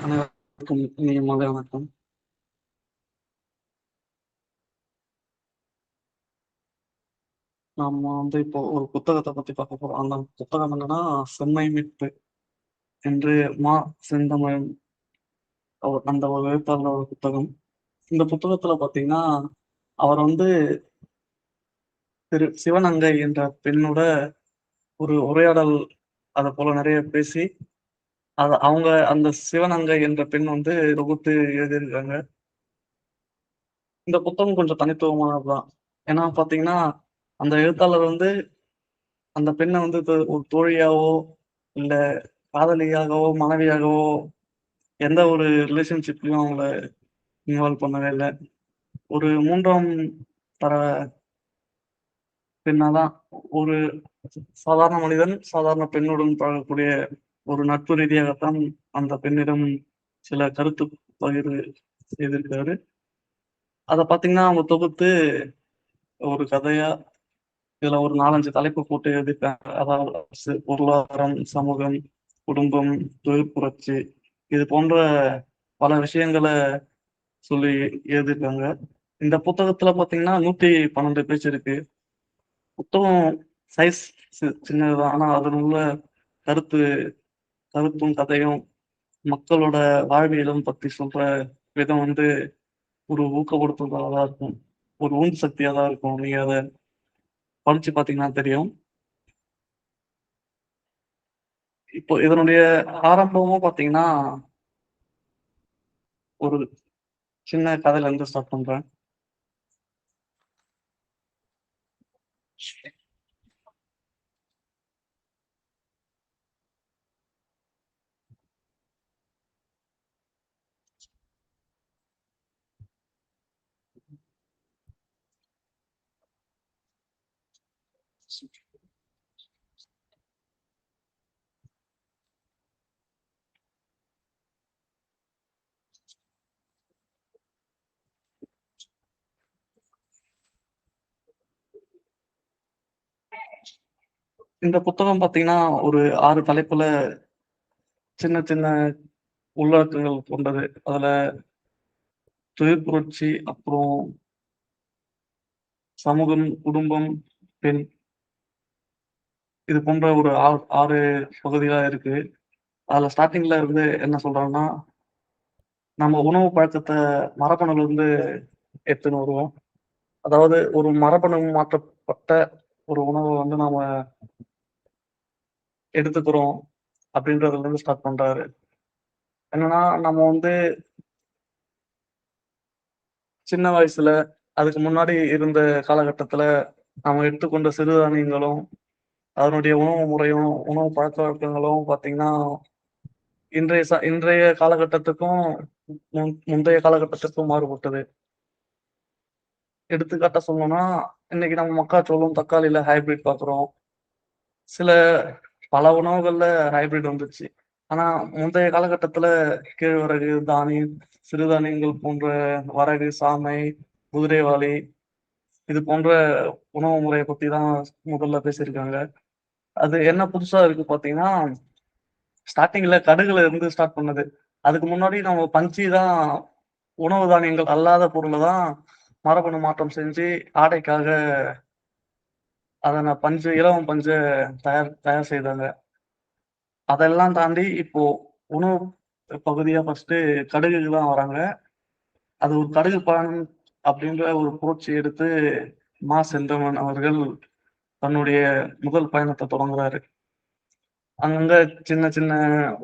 அனைவருக்கும் இனிய மாலை வணக்கம். நம்ம வந்து இப்போ ஒரு புத்தகத்தை பத்தி பார்க்க போறோம். அந்த புத்தகம் என்னன்னா, "செம்மை மீட்பு" என்று மா. செந்தமயம் அவர் அந்த ஒரு எழுத்தாளரோட புத்தகம். இந்த புத்தகத்துல பாத்தீங்கன்னா அவர் வந்து திரு சிவனங்கை என்ற பெண்ணோட ஒரு உரையாடல் அதை போல நிறைய பேசி, அவங்க அந்த சிவனங்கை என்ற பெண் வந்து தொகுத்து எழுதியிருக்காங்க. இந்த புத்தகம் கொஞ்சம் தனித்துவமானது தான். ஏன்னா பார்த்தீங்கன்னா, அந்த எழுத்தாளர் வந்து அந்த பெண்ணை வந்து ஒரு தோழியாவோ, இல்ல காதலியாகவோ, மனைவியாகவோ எந்த ஒரு ரிலேஷன்ஷிப்லயும் அவங்கள இன்வால்வ் பண்ணவே இல்லை ஒரு மூன்றாம் தர பெண்ணாதான் ஒரு சாதாரண மனிதன், சாதாரண பெண்ணுடன் பழகக்கூடிய ஒரு நட்பு ரீதியாகத்தான் அந்த பெண்ணிடம் சில கருத்து பகிர்வு செய்திருக்காரு. அதை பார்த்தீங்கன்னா, அவங்க தொகுத்து ஒரு கதையா, இதுல ஒரு 4, 5 தலைப்பு போட்டு எழுதிருக்காங்க அதாவது அரசு, பொருளாதாரம், சமூகம், குடும்பம், தொழிற்புரட்சி இது போன்ற பல விஷயங்கள சொல்லி எழுதியிருக்காங்க. இந்த புத்தகத்துல பாத்தீங்கன்னா நூத்தி பன்னெண்டு பேஜ் இருக்கு. புத்தகம் சைஸ் சி ஆனா அதில உள்ள கருத்து கருத்தும், கதையும், மக்களோட வாழ்வியலும் பத்தி சொல்ற விதம் வந்து ஒரு ஊக்கப்படுத்துதலா இருக்கும். ஒரு ஊந்து சக்தியாக தான் இருக்கும். நீங்க அதை படிச்சு பார்த்தீங்கன்னா தெரியும். இப்போ இதனுடைய ஆரம்பமும் பார்த்தீங்கன்னா ஒரு சின்ன கதையிலருந்து ஸ்டார்ட் பண்றேன். இந்த புத்தகம் பார்த்தீங்கன்னா, ஒரு ஆறு தலைப்புல சின்ன சின்ன உள்ளடக்கங்கள் கொண்டது. அதுல தொழிற்புரட்சி, அப்புறம் சமூகம், குடும்பம், பெண் இது போன்ற ஒரு ஆறு 6 பகுதியா இருக்கு. அதுல ஸ்டார்டிங்ல இருந்து என்ன சொல்றாங்கன்னா நம்ம உணவு பழக்கத்தை மரபணுல இருந்து எடுத்துன்னு வருவோம். அதாவது ஒரு மரபணு மாற்றப்பட்ட ஒரு உணவை வந்து நாம எடுத்துக்கிறோம். அப்படின்றதுல இருந்து ஸ்டார்ட் பண்றாரு. என்னன்னா, நம்ம வந்து சின்ன வயசுல, அதுக்கு முன்னாடி இருந்த காலகட்டத்துல, நாம எடுத்துக்கொண்ட சிறுதானியங்களும், அதனுடைய உணவு முறையும், உணவு பழக்க வழக்கங்களும் பார்த்தீங்கன்னா, இன்றைய ச இன்றைய காலகட்டத்துக்கும், முன் முந்தைய காலகட்டத்துக்கும் மாறுபட்டது. எடுத்துக்காட்டா சொல்லணும்னா, இன்னைக்கு நம்ம மக்காச்சோளம், தக்காளியில ஹைபிரிட் பார்க்குறோம். சில பல உணவுகள்ல ஹைபிரிட் வந்துச்சு ஆனா, முந்தைய காலகட்டத்துல கேழ்வரகு, தானியம், சிறுதானியங்கள் போன்ற வரகு, சாமை, குதிரைவாலி இது போன்ற உணவு முறையை பத்தி தான் முதல்ல பேசியிருக்காங்க. அது என்ன புதுசா இருக்கு பார்த்தீங்கன்னா, ஸ்டார்டிங்ல கடுகுல இருந்து ஸ்டார்ட் பண்ணது. அதுக்கு முன்னாடி நம்ம பஞ்சி தான் உணவு தானியங்கள் அல்லாத பொருளை தான் மரபணு மாற்றம் செஞ்சு ஆடைக்காக அதனை பஞ்சு இலவம் பஞ்சு தயார் தயார் செய்தாங்க. அதெல்லாம் தாண்டி இப்போ உணவு பகுதியா ஃபர்ஸ்ட் கடுகுக்கு தான் வராங்க. அது ஒரு கடுகு பழம் அப்படின்ற ஒரு புரட்சி எடுத்து மா. செந்தமன் அவர்கள் தன்னுடைய முதல் பயணத்தை தொடங்குறாரு. அங்கங்க சின்ன சின்ன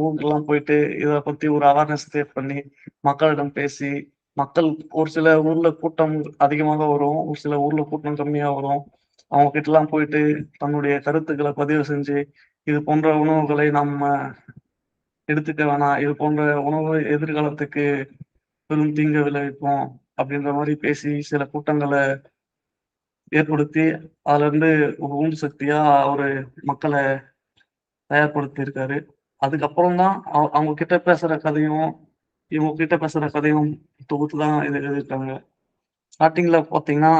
ஊருக்கெல்லாம் போயிட்டு இதை பத்தி ஒரு அவேர்னஸ் கிரியேட் பண்ணி, மக்களிடம் பேசி, மக்கள் ஒரு சில ஊர்ல கூட்டம் அதிகமாக வரும். ஒரு சில ஊர்ல கூட்டம் கம்மியா வரும். அவங்க கிட்டலாம் போயிட்டு தன்னுடைய கருத்துக்களை பதிவு செஞ்சு, இது போன்ற உணவுகளை நம்ம எடுத்துக்க வேணாம். இது போன்ற உணவு எதிர்காலத்துக்கு பெரும் தீங்கு விளைவிக்கும். அப்படின்ற மாதிரி பேசி சில கூட்டங்களை ஏற்படுத்தி, அதுலருந்து ஒரு உந்து சக்தியா அவரு தயார்படுத்தி தயார்படுத்தியிருக்காரு. அதுக்கப்புறம் தான் அவ அவங்க கிட்ட பேசுற கதையும், இவங்க கிட்ட பேசுற கதையும் தொகுத்து தான் இது எழுதியிருக்காங்க. ஸ்டார்டிங்ல பாத்தீங்கன்னா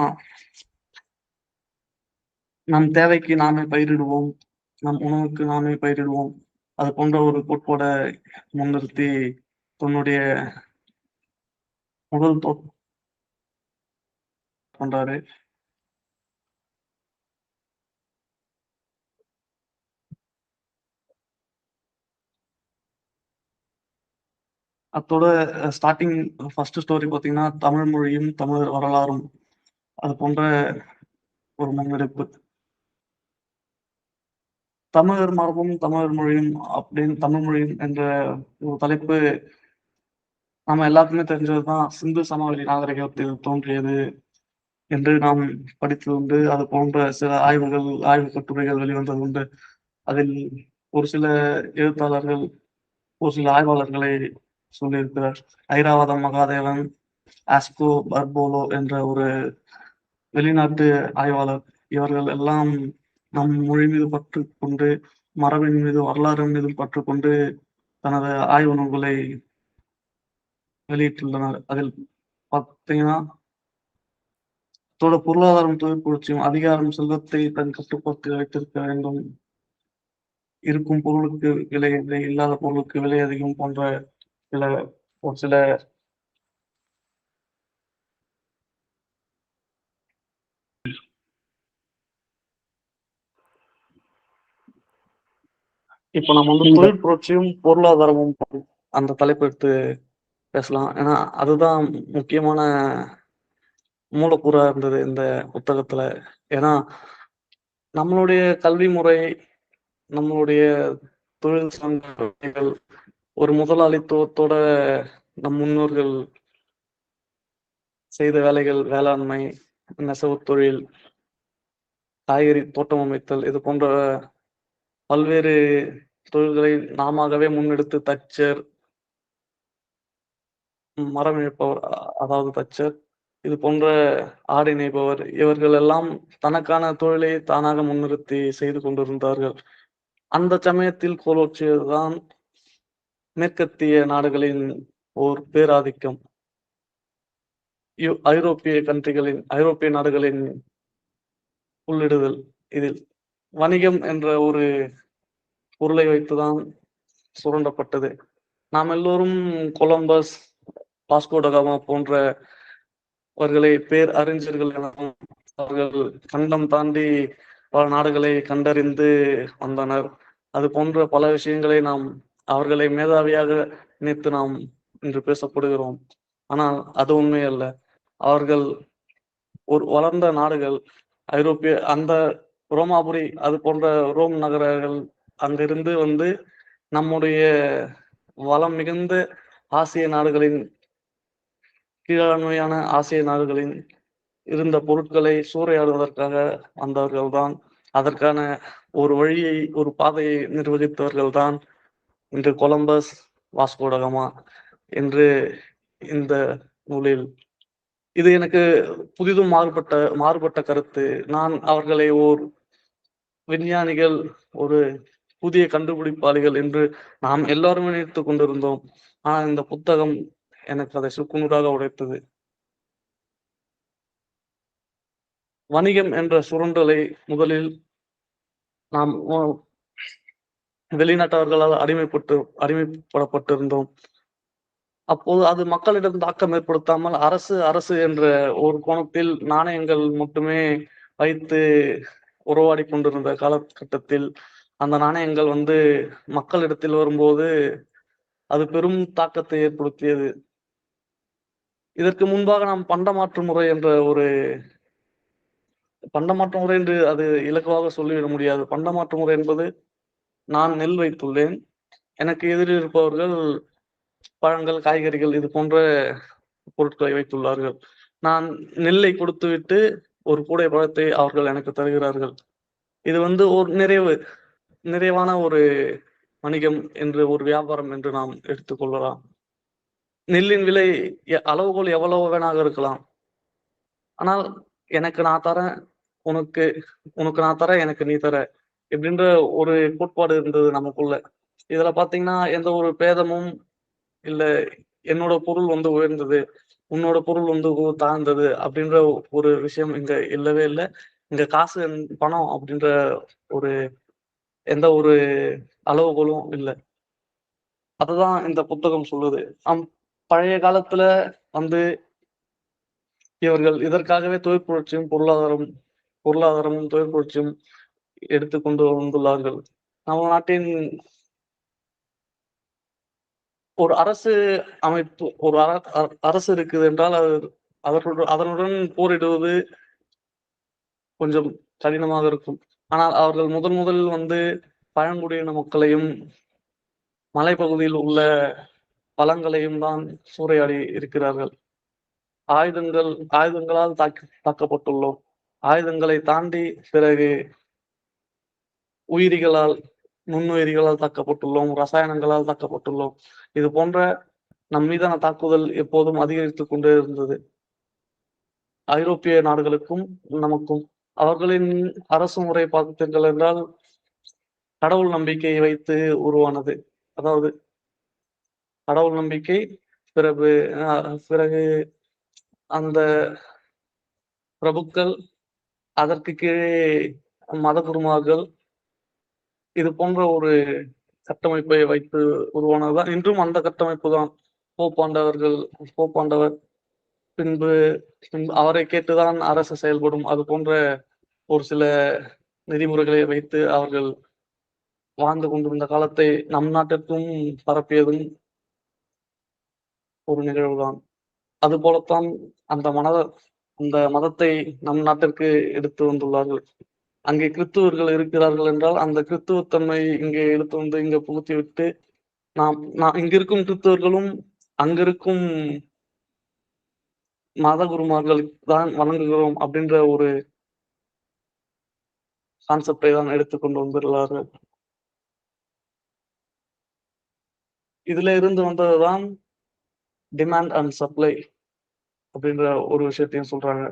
நம் தேவைக்கு நாமே பயிரிடுவோம். நம் உணவுக்கு நாமே பயிரிடுவோம். அது போன்ற ஒரு கோட்பாட முன்னிறுத்தி தன்னுடைய முதல் தோ பண்றாரு. அத்தோட ஸ்டார்டிங் ஃபர்ஸ்ட் ஸ்டோரி பார்த்தீங்கன்னா, தமிழ் மொழியும், தமிழர் வரலாறும் அது போன்ற ஒரு முன்னெடுப்பு. தமிழர் மரபும், தமிழர் மொழியும் அப்படின்னு தமிழ் மொழியும் என்ற ஒரு தலைப்பு நம்ம எல்லாருக்குமே தெரிஞ்சதுதான் சிந்து சமவெளி நாகரிகத்தில் தோன்றியது என்று நாம் படித்தது உண்டு. அது போன்ற சில ஆய்வுகள், ஆய்வு கட்டுரைகள் வெளிவந்தது உண்டு. அதில் ஒரு சில எழுத்தாளர்கள், ஒரு சில ஆய்வாளர்களை சொல்லியிருக்கிறார். ஐராவத மகாதேவன், ஆஸ்கோ பர்போலோ என்ற ஒரு வெளிநாட்டு ஆய்வாளர். இவர்கள் எல்லாம் நம் மொழி மீது பற்று கொண்டு, மரபின் மீது, வரலாறு மீது பற்று கொண்டு தனது ஆய்வு நூல்களை வெளியிட்டுள்ளனர். அதில் பார்த்தீங்கன்னா தோட பொருளாதாரம் தொழிற்புரட்சியும், அதிகாரம் செல்வத்தை தன் கட்டுப்பாட்டில் வைத்திருக்க வேண்டும். இருக்கும் பொருளுக்கு விலை இல்லாத பொருளுக்கு விலை அதிகம் போன்ற சில ஒரு சில இப்ப நம்ம வந்து தொழில் புரட்சியும், பொருளாதாரமும் அந்த தலைப்பு எடுத்து பேசலாம். ஏன்னா, அதுதான் முக்கியமான மூலக்கூறா இருந்தது இந்த புத்தகத்துல. ஏன்னா, நம்மளுடைய கல்வி முறை, நம்மளுடைய தொழில் சார்ந்த ஒரு முதலாளித்துவத்தோட நம் முன்னோர்கள் செய்த வேலைகள், வேளாண்மை, நெசவு தொழில், காய்கறி தோட்டம் அமைத்தல், இது போன்ற பல்வேறு தொழில்களை நாமாகவே முன்னெடுத்து தச்சர் மரம் இழப்பவர் அதாவது தச்சர், இது போன்ற ஆடை நெய்பவர், இவர்கள் எல்லாம் தனக்கான தொழிலை தானாக முன்னிறுத்தி செய்து கொண்டிருந்தார்கள். அந்த சமயத்தில் கோலோச்சியது தான் மேற்கத்திய நாடுகளின் ஓர் பேராதிக்கம். ஐரோப்பிய கண்ட்ரிகளின் ஐரோப்பிய நாடுகளின் உள்ளிடுதல் இதில். வணிகம் என்ற ஒரு பொருளை வைத்துதான் சுரண்டப்பட்டது. நாம் எல்லோரும் கொலம்பஸ், பாஸ்கோடகாமா போன்றவர்களை பேர் அறிஞர்கள் எனவும், அவர்கள் கண்டம் தாண்டி பல நாடுகளை கண்டறிந்து வந்தனர். அது போன்ற பல விஷயங்களை நாம் அவர்களை மேதாவியாக நினைத்து நாம் இன்று பேசப்படுகிறோம். ஆனால் அது உண்மை அல்ல. அவர்கள் ஒரு வளர்ந்த நாடுகள், ஐரோப்பிய அந்த ரோமாபுரி அது போன்ற ரோம் நகரங்கள் அங்கிருந்து வந்து நம்முடைய வளம் மிகுந்த ஆசிய நாடுகளின் கீழாண்மையான ஆசிய நாடுகளின் இருந்த பொருட்களை சூறையாடுவதற்காக வந்தவர்கள் தான். அதற்கான ஒரு வழியை, ஒரு பாதையை நிர்வகித்தவர்கள் தான் இன்று கொலம்பஸ், வாஸ்கோடகமா என்று இந்த நூலில் இது எனக்கு புதிதும் மாறுபட்ட மாறுபட்ட கருத்து. நான் அவர்களை ஓர் விஞ்ஞானிகள், ஒரு புதிய கண்டுபிடிப்பாளிகள் என்று நாம் எல்லாருமே நினைத்துக் கொண்டிருந்தோம். ஆனால் இந்த புத்தகம் எனக்கு அதை சுக்குநூறாக உடைத்தது. வணிகம் என்ற சுரண்டலை முதலில் நாம் வெளிநாட்டவர்களால் அடிமைப்பட்டு அடிமைப்படப்பட்டிருந்தோம். அப்போது அது மக்களிடம் தாக்கம் ஏற்படுத்தாமல் அரசு, அரசு என்ற ஒரு கோணத்தில் நாணயங்கள் மட்டுமே வைத்து உறவாடி கொண்டிருந்த காலகட்டத்தில், அந்த நாணயங்கள் வந்து மக்களிடத்தில் வரும்போது, அது பெரும் தாக்கத்தை ஏற்படுத்தியது. இதற்கு முன்பாக நாம் பண்டமாற்று முறை என்ற ஒரு பண்டமாற்று முறை என்று அது இலக்குவாக சொல்லிவிட முடியாது. பண்டமாற்று முறை என்பது, நான் நெல் வைத்துள்ளேன். எனக்கு எதிரில் இருப்பவர்கள் பழங்கள், காய்கறிகள் இது போன்ற பொருட்களை வைத்துள்ளார்கள். நான் நெல்லை கொடுத்துவிட்டு, ஒரு கூடை பழத்தை அவர்கள் எனக்கு தருகிறார்கள். இது வந்து ஒரு நிறைவு. நிறைவான ஒரு வணிகம் என்று, ஒரு வியாபாரம் என்று நாம் எடுத்துக்கொள்ளலாம் நெல்லின் விலை அளவுகோல் எவ்வளவு வேணாக இருக்கலாம். ஆனால், எனக்கு நான் தரேன், உனக்கு உனக்கு நான் தரேன், எனக்கு நீ தர. இப்படின்ற ஒரு கோட்பாடு இருந்தது நமக்குள்ள. இதுல பாத்தீங்கன்னா எந்த ஒரு பேதமும் இல்ல, என்னோட பொருள் வந்து உயர்ந்தது, உன்னோட பொருள் வந்து தாழ்ந்தது அப்படின்ற ஒரு விஷயம் இங்க இல்லவே இல்ல. இங்க காசு, பணம் அப்படின்ற ஒரு எந்த ஒரு அளவுகோலும் இல்ல. அதுதான் இந்த புத்தகம் சொல்லுது. அம் பழைய காலத்துல வந்து இவர்கள் இதற்காகவே தொழிற்புரட்சியும், பொருளாதாரம் பொருளாதாரமும், தொழிற்புரட்சியும் எடுத்துக் கொண்டு வந்துள்ளார்கள். நம்ம நாட்டின் ஒரு அரசு அமைப்பு ஒரு அரசு இருக்குது என்றால், அது அதனுடன் அதனுடன் போரிடுவது கொஞ்சம் கடினமாக இருக்கும். ஆனால் அவர்கள் முதன் முதலில் வந்து பழங்குடியின மக்களையும், மலைப்பகுதியில் உள்ள வளங்களையும் தான் சூறையாடி இருக்கிறார்கள். ஆயுதங்கள் ஆயுதங்களால் தாக்கி தாக்கப்பட்டுள்ளோம். ஆயுதங்களை தாண்டி பிறகு உயிரிகளால், நுண்ணுயிரிகளால் தாக்கப்பட்டுள்ளோம். ரசாயனங்களால் தாக்கப்பட்டுள்ளோம். இது போன்ற நம் மீதான தாக்குதல் எப்போதும் அதிகரித்துக் கொண்டே இருந்தது. ஐரோப்பிய நாடுகளுக்கும், நமக்கும். அவர்களின் அரசு முறை பார்த்தீர்கள் என்றால், கடவுள் நம்பிக்கையை வைத்து உருவானது. அதாவது கடவுள் நம்பிக்கை, பிறகு பிறகு அந்த பிரபுக்கள், அதற்கு கீழே மத குருமார்கள் இது போன்ற ஒரு கட்டமைப்பை வைத்து உருவானதுதான் இன்றும் அந்த கட்டமைப்பு தான். போப்பாண்டவர்கள் போப்பாண்டவர், பின்பு பின்பு அவரை கேட்டுதான் அரசு செயல்படும். அது போன்ற ஒரு சில நெறிமுறைகளை வைத்து அவர்கள் வாழ்ந்து கொண்டிருந்த காலத்தை நம் நாட்டிற்கும் பரப்பியதும் ஒரு நிகழ்வுதான். அதுபோலத்தான் அந்த மனத அந்த மதத்தை நம் நாட்டிற்கு எடுத்து வந்துள்ளார்கள். அங்கே கிறித்துவர்கள் இருக்கிறார்கள் என்றால், அந்த கிறித்துவத்தன்மை இங்கே எடுத்து வந்து இங்க புகுத்திவிட்டு, நாம் நான் இங்க இருக்கும் கிறித்துவர்களும், அங்கிருக்கும் இருக்கும் தான் வணங்குகிறோம் அப்படின்ற ஒரு கான்செப்ட்டை தான் எடுத்துக்கொண்டு வந்துள்ளார்கள். இதுல இருந்து வந்ததுதான் டிமாண்ட் அண்ட் சப்ளை அப்படின்ற ஒரு விஷயத்தையும் சொல்றாங்க.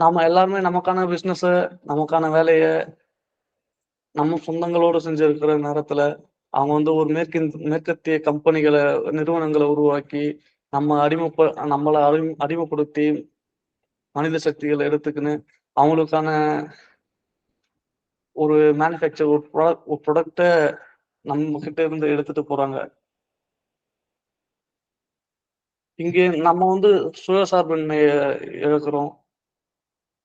நாம எல்லாருமே நமக்கான பிசினஸ, நமக்கான வேலைய நம்ம சொந்தங்களோட செஞ்சிருக்கிற நேரத்துல, அவங்க வந்து ஒரு மேற்கின் மேற்கத்திய கம்பெனிகளை நிறுவனங்களை உருவாக்கி, நம்ம அடிமைப்ப நம்மளை அடி அடிமைப்படுத்தி, மனித சக்திகளை எடுத்துக்கின்னு, அவங்களுக்கான ஒரு மேனுஃபேக்சர் ஒரு ப்ராடக்ட் ஒரு ப்ராடக்ட்ட நம்ம கிட்ட இருந்து எடுத்துட்டு போறாங்க. இங்கே நம்ம வந்து சுயசார்பின்மையை இழக்கிறோம்.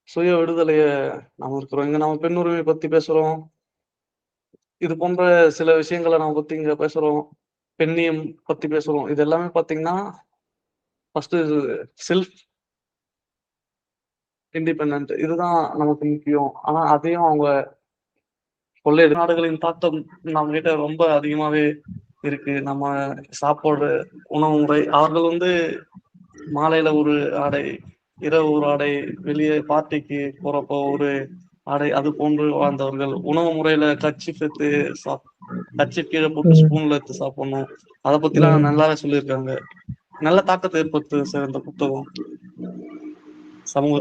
சுய விடுதலையை நாம் இருக்கிறோம். இங்க நம்ம பெண் உரிமை பத்தி பேசுறோம். இது போன்ற சில விஷயங்களை நம்ம பத்தி இங்க பேசுறோம். பெண்ணியம் பத்தி பேசுறோம். இது எல்லாமே பார்த்தீங்கன்னா, ஃபர்ஸ்ட்டு இது செல்ஃப் இண்டிபெண்ட் இதுதான் நமக்கு முக்கியம். ஆனா அதையும் அவங்க கொள்ளையடி நாடுகளின் தாக்கம் நம்மகிட்ட ரொம்ப அதிகமாவே இருக்கு. நம்ம சாப்பாடு, உணவு முறை அவர்கள் வந்து மாலையில ஒரு ஆடை, இரவு ஒரு ஆடை, வெளியே பார்ட்டிக்கு போறப்போ ஒரு ஆடை, அது போன்று வாழ்ந்தவர்கள். உணவு முறையில கச்சி சேர்த்து சாப் கர்ச்சீஃப் கீழ போட்டு ஸ்பூன்ல எடுத்து சாப்பிடணும். அத பத்திலாம் எல்லாம் நல்லாவே சொல்லியிருக்காங்க. நல்ல தாக்கத்தை ஏற்படுத்து சார் இந்த புத்தகம். சமூக